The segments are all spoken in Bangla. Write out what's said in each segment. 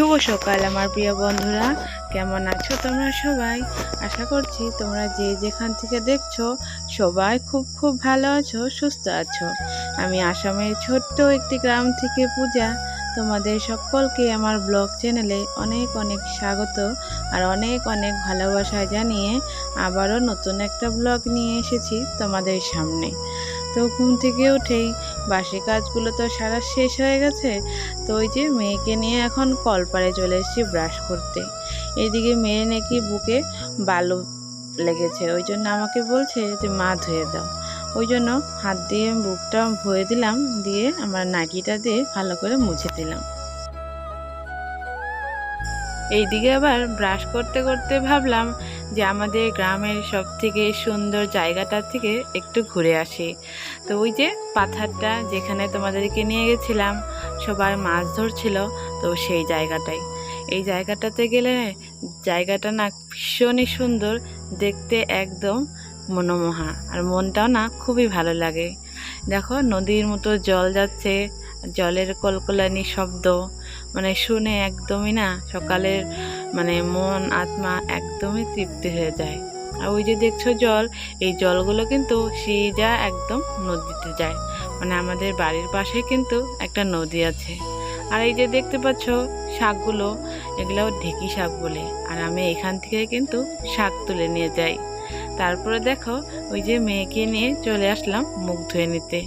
শুভ সকাল আমার প্রিয় বন্ধুরা। কেমন আছো তোমরা সবাই? আশা করছি তোমরা যে যেখান থেকে দেখছ সবাই খুব খুব ভালো আছো, সুস্থ আছো। আমি আসামের ছোট্ট একটি গ্রাম থেকে পূজা। তোমাদের সকলকে আমার ব্লগ চ্যানেলে অনেক অনেক স্বাগত আর অনেক অনেক ভালোবাসা জানিয়ে আবারও নতুন একটা ব্লগ নিয়ে এসেছি তোমাদের সামনে। তো ঘুম থেকে উঠেই বাসি কাজগুলো তো সারা শেষ হয়ে গেছে। তো ওই যে মেয়েকে নিয়ে এখন কলপারে চলে এসেছি ব্রাশ করতে। এদিকে মেয়ে নাকি বুকে বালু লেগেছে। ওই জন্য আমাকে বলছে যে, মা, ধুয়ে দাও। ওই জন্য হাত দিয়ে বুকটা ভয়ে দিলাম, দিয়ে আমার নাকিটা দিয়ে ভালো করে মুছে দিলাম। এইদিকে আবার ব্রাশ করতে করতে ভাবলাম যে আমাদের গ্রামের সব থেকে সুন্দর জায়গাটার থেকে একটু ঘুরে আসি। তো ওই যে পাথারটা যেখানে তোমাদেরকে নিয়ে গেছিলাম সবাই মাছ ধরছিল, তো সেই জায়গাটাই এই জায়গাটাতে গেলে জায়গাটা না ভীষণই সুন্দর, দেখতে একদম মনোমোহা, আর মনটাও না খুবই ভালো লাগে। দেখো নদীর মতো জল যাচ্ছে, জলের কলকলানি শব্দ মানে শুনে একদমই না সকালের মানে মন, আত্মা একদমই তৃপ্তি হয়ে যায়। আর ওই যে দেখছ জল, এই জলগুলো কিন্তু সিজা একদম নদীতে যায়। মানে আমাদের বাড়ির পাশে কিন্তু একটা নদী আছে। আর এই যে দেখতে পাচ্ছ শাকগুলো এগুলো ঢেকি শাক বলে। আর আমি এখান থেকে কিন্তু শাক তুলে নিয়ে যাই। তারপরে দেখো, ওই যে মেয়েকে নিয়ে চলে আসলাম মুখ ধুয়ে নিতে।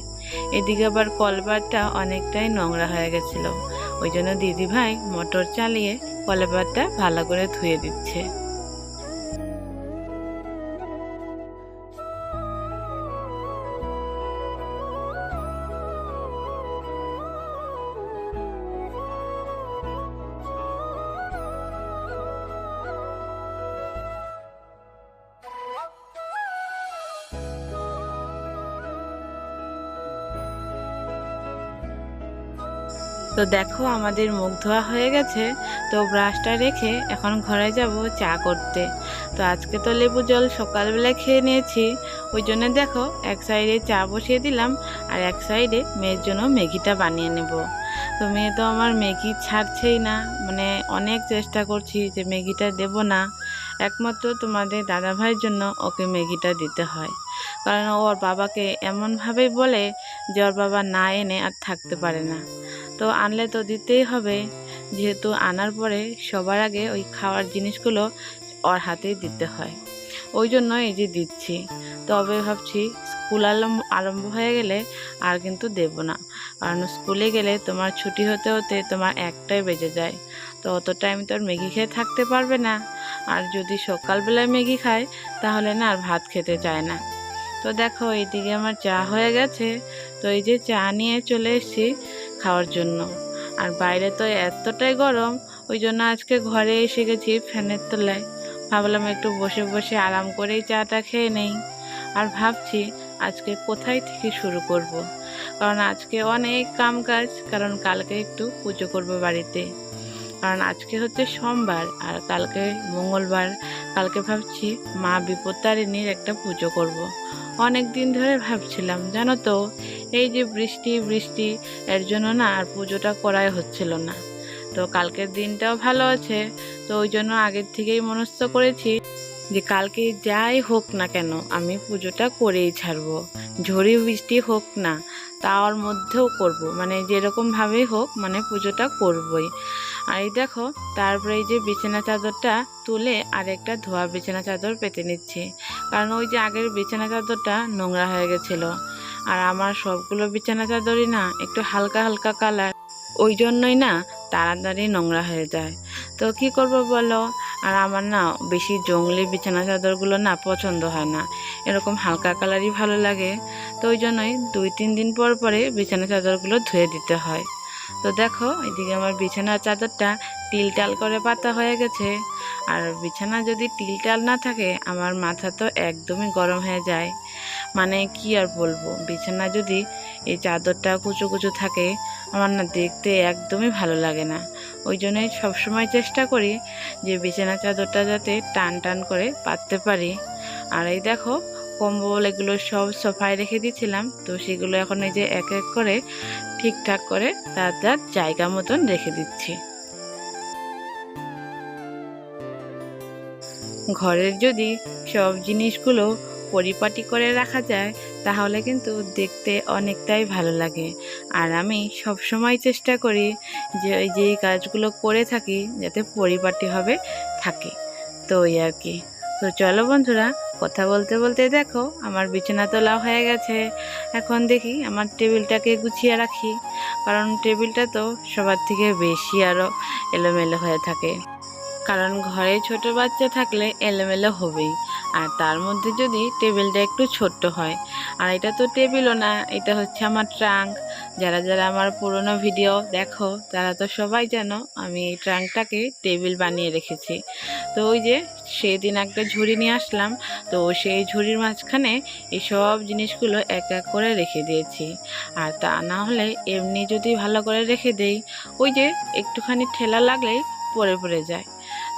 এদিকে আবার কলবারটা অনেকটাই নোংরা হয়ে গেছিল। ওই জন্য দিদি ভাই মোটর চালিয়ে কলবারটা ভালো করে ধুয়ে দিচ্ছে। তো দেখো আমাদের মুখ ধোয়া হয়ে গেছে, তো ব্রাশটা রেখে এখন ঘরে যাব চা করতে। তো আজকে তো লেবু জল সকালবেলা খেয়ে নিয়েছি, ওই জন্য দেখো এক সাইডে চা বসিয়ে দিলাম আর এক সাইডে মেয়ের জন্য ম্যাগিটা বানিয়ে নেব। তো মেয়ে তো আমার ম্যাগি ছাড়ছেই না মানে অনেক চেষ্টা করছি যে ম্যাগিটা দেব না। একমাত্র তোমাদের দাদা ভাইয়ের জন্য ওকে ম্যাগিটা দিতে হয়। কারণ ওর বাবাকে এমনভাবেই বলে যে ওর বাবা না এনে আর থাকতে পারে না। তো আনলে তো দিতেই হবে। যেহেতু আনার পরে সবার আগে ওই খাওয়ার জিনিসগুলো ওর হাতেই দিতে হয়। ওই জন্য এই যে দিচ্ছি। তবে ভাবছি স্কুল আরম্ভ আরম্ভ হয়ে গেলে আর কিন্তু দেব না। কারণ স্কুলে গেলে তোমার ছুটি হতে হতে তোমার একটাই বেজে যায়। তো অত টাইম তো আর ম্যাগি খেয়ে থাকতে পারবে না। আর যদি সকালবেলায় ম্যাগি খায় তাহলে না আর ভাত খেতে চায় না। তো দেখো, এইদিকে আমার চা হয়ে গেছে। তো এই যে চা নিয়ে চলে এসেছি। খাওয়ার জন্য। আর বাইরে তো এতটাই গরম, ওই জন্য আজকে ঘরে এসে গেছি ফ্যানের তলায়। ভাবলাম একটু বসে বসে আরাম করেই চাটা খেয়ে নেই। আর ভাবছি আজকে কোথায় থেকে শুরু করব। কারণ আজকে অনেক কাম কাজ, কারণ কালকে একটু পুজো করব বাড়িতে। কারণ আজকে হচ্ছে সোমবার আর কালকে মঙ্গলবার। কালকে ভাবছি মা বিপত্তারিণীর একটা পুজো করব। অনেক দিন ধরে ভাবছিলাম, জানো তো, এই যে বৃষ্টি বৃষ্টি, এর জন্য না আর পুজোটা করাই হচ্ছিল না। তো কালকের দিনটাও ভালো আছে, তো ওই জন্য আগের থেকেই মনস্থ করেছি যে কালকে যাই হোক না কেন, আমি পুজোটা করেই ছাড়বো। ঝড়ি বৃষ্টি হোক না, তার মধ্যেও করব। মানে যেরকমভাবেই হোক মানে পুজোটা করবই। আর এই দেখো, তারপরে এই যে বিছানা চাদরটা তুলে আরেকটা ধোয়া বিছানা চাদর পেতে নিচ্ছে। কারণ ওই যে আগের বিছানা চাদরটা নোংরা হয়ে গেছিল। আর আমার সবগুলো বিছানা চাদরই না, একটু হালকা হালকা কালার। ওই জন্যই না তাড়াতাড়ি নোংরা হয়ে যায়। তো কি করব বলো? আর আমার না বেশি জঙ্গলি বিছানা চাদরগুলো না পছন্দ হয় না। এরকম হালকা কালারই ভালো লাগে। তো ওই জন্যই দুই তিন দিন পর পরে বিছানা চাদরগুলো ধুয়ে দিতে হয়। তো দেখো, এদিকে আমার বিছানার চাদরটা টিলটাল করে পাতা হয়ে গেছে। আর বিছানা যদি টিলটাল না থাকে, আমার মাথা তো একদমই গরম হয়ে যায়। মানে কি আর বলব, বিছানা যদি এই চাদরটা কুচো কুচো থাকে, আমার না দেখতে একদমই ভালো লাগে না। ওই জন্যই সবসময় চেষ্টা করি যে বিছানা চাদরটা যাতে টান টান করে পাততে পারি। আর এই দেখো, কম্বল এগুলো সব সোফায় রেখে দিয়েছিলাম, তো সেগুলো এখন এই যে এক এক করে ঠিকঠাক করে তার তার জায়গা মতন রেখে দিচ্ছি। ঘরের যদি সব জিনিসগুলো পরিপাটি করে রাখা যায়, তাহলে কিন্তু দেখতে অনেকটাই ভালো লাগে। আর আমি সব সময় চেষ্টা করি যে ওই যেই কাজগুলো করে থাকি, যাতে পরিপাটিভাবে থাকে। তো ওই আর কি। তো চলো বন্ধুরা কথা বলতে বলতে দেখো, আমার বিছানা তোলা হয়ে গেছে। এখন দেখি আমার টেবিলটাকে গুছিয়ে রাখি, কারণ টেবিলটা তো সবার থেকে বেশি আরও এলোমেলো হয়ে থাকে। কারণ ঘরে ছোট বাচ্চা থাকলে এলোমেলো হবেই, আর তার মধ্যে যদি টেবিলটা একটু ছোট্ট হয়। আর এটা তো টেবিলও না, এটা হচ্ছে আমার ট্রাঙ্ক। যারা যারা আমার পুরনো ভিডিও দেখো, তারা তো সবাই জানো আমি এই ট্রাঙ্কটাকে টেবিল বানিয়ে রেখেছি। তো ওই যে সেদিন একটা ঝুড়ি নিয়ে আসলাম, তো সেই ঝুড়ির মাঝখানে এই সব জিনিসগুলো এক এক করে রেখে দিয়েছি। আর তা না হলে এমনি যদি ভালো করে রেখে দেই, ওই যে একটুখানি ঠেলা লাগলেই পড়ে পড়ে যায়।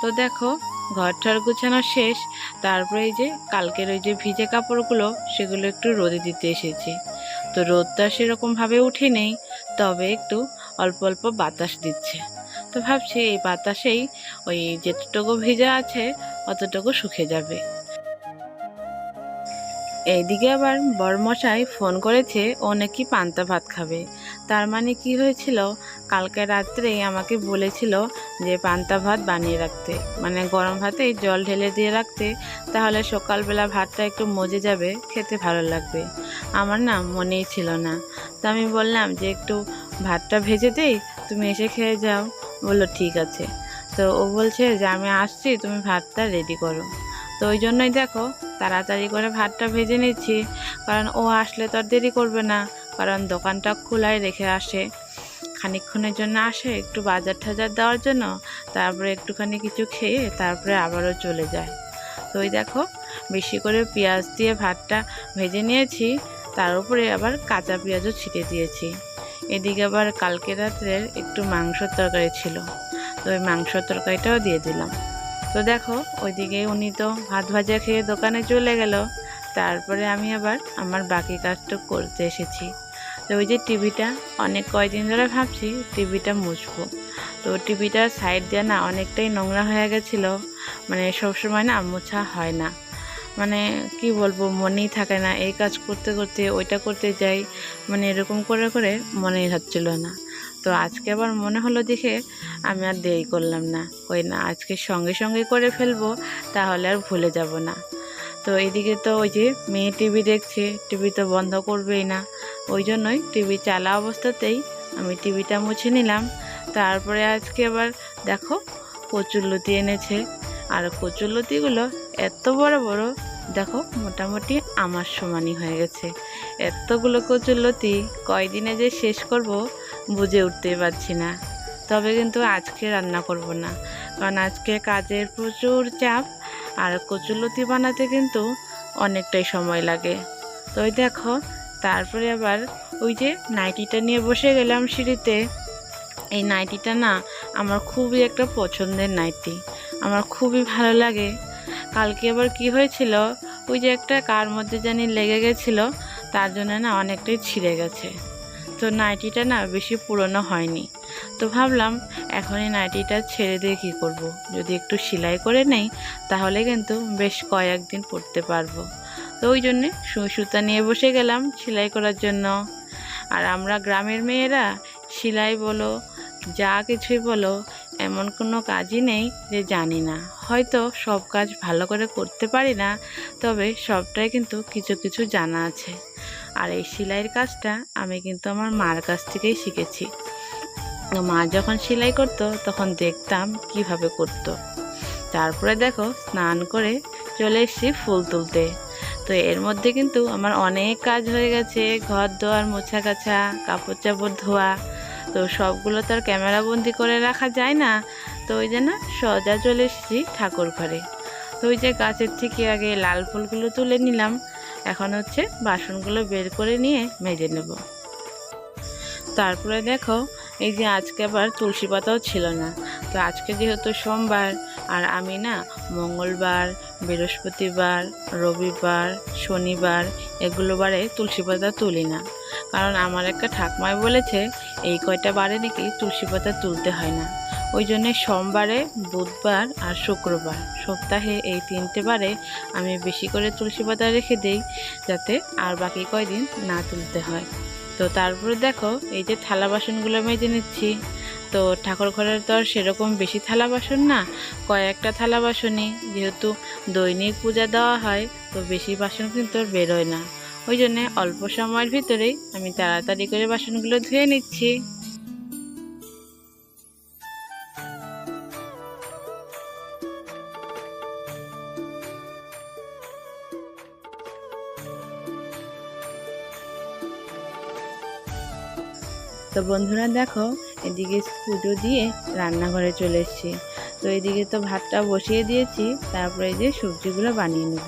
তো দেখো, ঘরটার গুছানো শেষ, তারপরে এই যে কালকের ওই যে ভিজে কাপড়গুলো, সেগুলো একটু রোদে দিতে এসেছি। তো রোদটা সেরকমভাবে উঠে নেই তবে একটু অল্প অল্প বাতাস দিচ্ছে। তো ভাবছি এই বাতাসেই ওই যেটুকু ভেজা আছে, অতটুকু শুকে যাবে। এইদিকে আবার বরমশাই ফোন করেছে, ও নাকি পান্তা ভাত খাবে। তার মানে কি হয়েছিল, কালকে রাত্রেই আমাকে বলেছিল যে পান্তা ভাত বানিয়ে রাখতে। মানে গরম ভাতে জল ঢেলে দিয়ে রাখতে, তাহলে সকালবেলা ভাতটা একটু মজে যাবে, খেতে ভালো লাগবে। আমার না মনেই ছিল না। তা আমি বললাম যে একটু ভাতটা ভেজে দেই, তুমি এসে খেয়ে যাও। বলল, ঠিক আছে। তো ও বলছে যে, আমি আসছি, তুমি ভাতটা রেডি করো। তো ওই জন্যই দেখো তাড়াতাড়ি করে ভাতটা ভেজে নিচ্ছি, কারণ ও আসলে তো আর দেরি করবে না, কারণ দোকানটা খোলাই রেখে আসে। খানিকক্ষণের জন্য আসে, একটু বাজার টাজার দেওয়ার জন্য, তারপরে একটুখানি কিছু খেয়ে তারপরে আবারও চলে যায়। তো ওই দেখো, বেশি করে পেঁয়াজ দিয়ে ভাতটা ভেজে নিয়েছি, তার উপরে আবার কাঁচা পেঁয়াজও ছিটে দিয়েছি। এদিকে আবার কালকে রাত্রের একটু মাংসর তরকারি ছিল, তো ওই মাংসর তরকারিটাও দিয়ে দিলাম। তো দেখো, ওইদিকে উনি তো ভাত ভাজা খেয়ে দোকানে চলে গেল। তারপরে আমি আবার আমার বাকি কাজটা করতে এসেছি। তো ওই যে টিভিটা, অনেক কয়দিন ধরে ভাবছি টিভিটা মুছবো। তো টিভিটার সাইড দিয়ে না অনেকটাই নোংরা হয়ে গেছিল। মানে সবসময় না মোছা হয় না। মানে কি বলব, মনেই থাকে না। এই কাজ করতে করতে, ওইটা করতে যাই মানে এরকম করে করে মনেই হচ্ছিল না। তো আজকে আবার মনে হলো দেখে আমি আর দেরি করলাম না। ওই না, আজকে সঙ্গে সঙ্গে করে ফেলব, তাহলে আর ভুলে যাব না। তো এদিকে তো ওই যে মেয়ে টিভি দেখছে, টিভি তো বন্ধ করবেই না। ওই জন্যই টিভি চালা অবস্থাতেই আমি টিভিটা মুছে নিলাম। তারপরে আজকে আবার দেখো কচুরলতি এনেছে। আর কচুরলতিগুলো এত বড় বড়, দেখো মোটামুটি আমার সমানই হয়ে গেছে। এতগুলো কচুরলতি কয়দিনে যে শেষ করব বুঝে উঠতেই পারছি না। তবে কিন্তু আজকে রান্না করব না। কারণ আজকে কাজের প্রচুর চাপ আর কচুরলতি বানাতে কিন্তু অনেকটাই সময় লাগে। তো ওই দেখো, তারপরে আবার ওই যে নাইটিটা নিয়ে বসে গেলাম সিঁড়িতে। এই নাইটিটা না আমার খুবই একটা পছন্দের নাইটি। আমার খুবই ভালো লাগে। কালকে আবার কি হয়েছিল, ওই যে একটা কার মধ্যে জানি লেগে গেছিল, তার জন্য না অনেকটাই ছিঁড়ে গেছে। তো নাইটিটা না বেশি পুরনো হয়নি। তো ভাবলাম, এখন এই নাইটিটা ছেড়ে দিয়ে কী করব। যদি একটু সেলাই করে নেই, তাহলে কিন্তু বেশ কয়েকদিন পরতে পারব। তো ওই জন্যে সুতা নিয়ে বসে গেলাম সেলাই করার জন্য। আর আমরা গ্রামের মেয়েরা, সেলাই বলো, যা কিছুই বলো, এমন কোনো কাজই নেই যে জানি না। হয়তো সব কাজ ভালো করে করতে পারি না, তবে সবটাই কিন্তু কিছু কিছু জানা আছে। আর এই সেলাইয়ের কাজটা আমি কিন্তু আমার মার কাছ থেকেই শিখেছি। মা যখন সেলাই করতো, তখন দেখতাম কীভাবে করতো। তারপরে দেখো, স্নান করে চলে এসেছি ফুল তুলতে। তো এর মধ্যে কিন্তু আমার অনেক কাজ হয়ে গেছে। ঘর দোয়ার মোছা কাছা কাপড় চাপড় ধোয়া। তো সবগুলো তো আর ক্যামেরাবন্দি করে রাখা যায় না। তো ওই যে না, সজা চলে এসেছি ঠাকুর ঘরে। তো ওই যে গাছের থেকে আগে লাল ফুলগুলো তুলে নিলাম। এখন হচ্ছে বাসনগুলো বের করে নিয়ে মেজে নেব। তারপরে দেখো, এই যে আজকে আবার তুলসী পাতাও ছিল না। তো আজকে যেহেতু সোমবার, আর আমি না মঙ্গলবার, বৃহস্পতিবার, রবিবার, শনিবার এগুলো বারে তুলসী পাতা তুলি না। কারণ আমার একটা ঠাকমায় বলেছে, এই কয়টা বারে নাকি তুলসী পাতা তুলতে হয় না। ওই জন্যে সোমবারে, বুধবার আর শুক্রবার। সপ্তাহে এই তিনটে বারে আমি বেশি করে তুলসী পাতা রেখে দেই, যাতে আর বাকি কয়দিন না তুলতে হয়। তো তারপরে দেখো, এই যে থালা বাসনগুলো মেজে নিচ্ছি। তো ঠাকুর ঘরের তো আর সেরকম বেশি থালা বাসন না, কয়েকটা থালা বাসনই। যেহেতু দৈনিক পূজা দেওয়া হয়, তো বেশি বাসন কিন্তু বেরোয় না। ওই জন্যে অল্প সময়ের ভিতরেই আমি তাড়াতাড়ি করে বাসনগুলো ধুয়ে নিচ্ছি। তো বন্ধুরা দেখো, এদিকে পুজো দিয়ে রান্নাঘরে চলে এসেছি। তো এদিকে তো ভাতটা বসিয়ে দিয়েছি, তারপরে এই যে সবজিগুলো বানিয়ে নেব।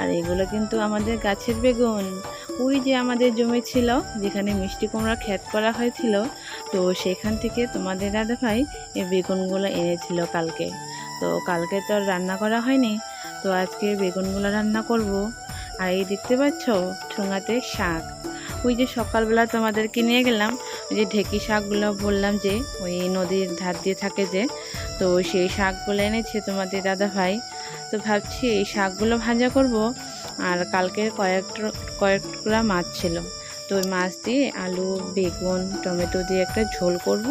আর এগুলো কিন্তু আমাদের গাছের বেগুন। ওই যে আমাদের জমি ছিল, যেখানে মিষ্টি কুমড়া ক্ষেত করা হয়েছিল, তো সেখান থেকে তোমাদের দাদা ভাই এই বেগুনগুলো এনেছিল কালকে। তো কালকে তো রান্না করা হয়নি, তো আজকে বেগুনগুলো রান্না করব। আর এই দেখতে পাচ্ছ, ঠোঙাতে শাক। ওই যে সকালবেলা তোমাদেরকে নিয়ে গেলাম ওই যে ঢেকি শাকগুলো বললাম যে, ওই নদীর ধার দিয়ে থাকে যে, তো সেই শাকগুলো এনেছে তোমাদের দাদা ভাই। তো ভাবছি এই শাকগুলো ভাজা করব, আর কালকের কয়েকটা কয়েকটা মাছ ছিল। তো ওই মাছ দিয়ে আলু, বেগুন, টমেটো দিয়ে একটা ঝোল করব,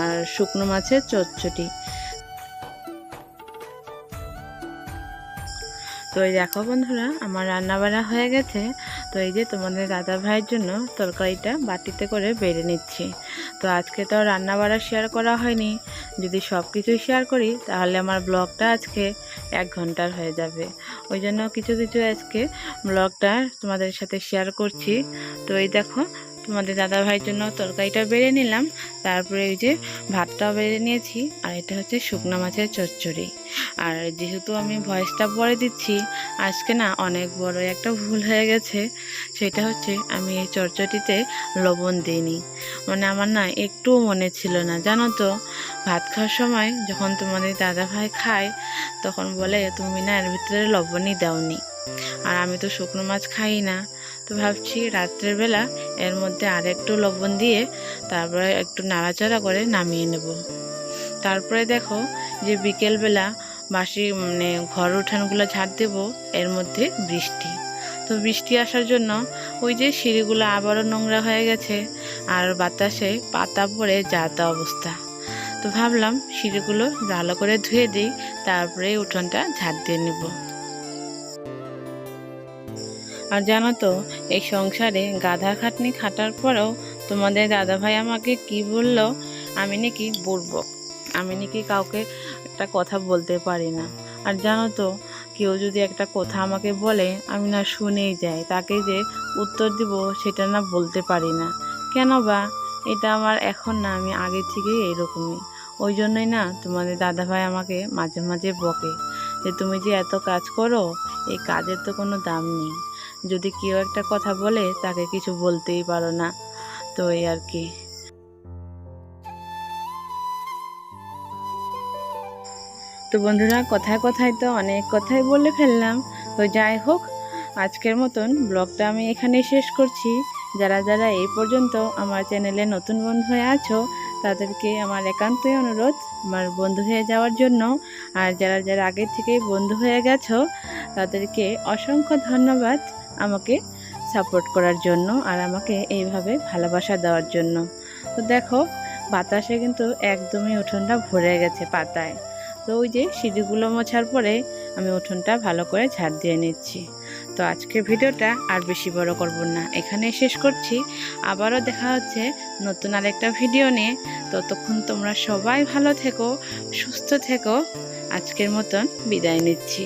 আর শুকনো মাছের চচ্চটি তো এই দেখো বন্ধুরা, আমার রান্না বান্না হয়ে গেছে। তো এই যে তোমাদের দাদা ভাইয়ের জন্য তরকারিটা বাটিতে করে বেড়ে নিচ্ছি। তো আজকে তো রান্না বাড়া শেয়ার করা হয়নি। যদি সব কিছুই শেয়ার করি, তাহলে আমার ব্লগটা আজকে এক ঘণ্টার হয়ে যাবে। ওই জন্য কিছু কিছু আজকে ব্লগটা তোমাদের সাথে শেয়ার করছি। তো এই দেখো তোমাদের দাদা ভাইয়ের জন্য তরকারিটা বেড়ে নিলাম। তারপরে ওই যে ভাতটাও বেড়ে নিয়েছি। আর এটা হচ্ছে শুকনো মাছের চচ্চড়ি। আর যেহেতু আমি ভয়েসটা পরে দিচ্ছি, আজকে না অনেক বড় একটা ভুল হয়ে গেছে। সেটা হচ্ছে আমি এই চচ্চড়িতে লবণ দিইনি। মানে আমার না একটুও মনে ছিল না, জানো তো? ভাত খাওয়ার সময় যখন তোমাদের দাদা ভাই খায়, তখন বলে, তুমি না এর ভিতরে লবণই দাওনি। আর আমি তো শুকনো মাছ খাই না। তো ভাবছি রাত্রের বেলা এর মধ্যে আর একটু লবণ দিয়ে তারপরে একটু নাড়াচাড়া করে নামিয়ে নেব। তারপরে দেখো যে বিকেলবেলা বাসি মানে ঘর উঠানগুলো ঝাড় দেব, এর মধ্যে বৃষ্টি। তো বৃষ্টি আসার জন্য ওই যে সিঁড়িগুলো আবারও নোংরা হয়ে গেছে আর বাতাসে পাতা পড়ে যা তা অবস্থা। তো ভাবলাম সিঁড়িগুলো ভালো করে ধুয়ে দিই, তারপরে উঠোনটা ঝাড় দিয়ে নেব। আর জানো তো, এই সংসারে গাধা খাটনি খাটার পরেও তোমাদের দাদাভাই আমাকে কি বলল, আমি নাকি বুড়বক আমি নাকি কাউকে একটা কথা বলতে পারি না। আর জানো তো, কেউ যদি একটা কথা আমাকে বলে, আমি না শুনেই যাই, তাকে যে উত্তর দিব সেটা না বলতে পারি না। কেন বা? এটা আমার এখন না, আমি আগে থেকেই এইরকমই। ওই জন্যই না তোমাদের দাদাভাই আমাকে মাঝে মাঝে বকে যে, তুমি যে এত কাজ করো, এই কাজের তো কোনো দাম নেই। যদি কেউ একটা কথা বলে, তাকে কিছু বলতেই পারো না। তো এই আর কি। তো বন্ধুরা, কথায় কথায় তো অনেক কথাই বলে ফেললাম। তো যাই হোক, আজকের মতন ব্লগটা আমি এখানেই শেষ করছি। যারা যারা এই পর্যন্ত আমার চ্যানেলে নতুন বন্ধু হয়ে আছো, তাদেরকে আমার একান্তই অনুরোধ, আমার বন্ধু হয়ে যাওয়ার জন্য। আর যারা যারা আগের থেকেই বন্ধু হয়ে গেছো, তাদেরকে অসংখ্য ধন্যবাদ। আমাকে সাপোর্ট করার জন্য আর আমাকে এইভাবে ভালোবাসা দেওয়ার জন্য। তো দেখো, বাতাসে কিন্তু একদমই উঠোনটা ভরে গেছে পাতায়। তো ওই যে সিঁড়িগুলো মোছার পরে আমি উঠোনটা ভালো করে ঝাড় দিয়ে নিচ্ছি। তো আজকের ভিডিওটা আর বেশি বড় করব না। এখানে শেষ করছি। আবারও দেখা হচ্ছে নতুন আরেকটা ভিডিও নিয়ে। ততক্ষণ তোমরা সবাই ভালো থেকো, সুস্থ থেকো। আজকের মতন বিদায় নিচ্ছি।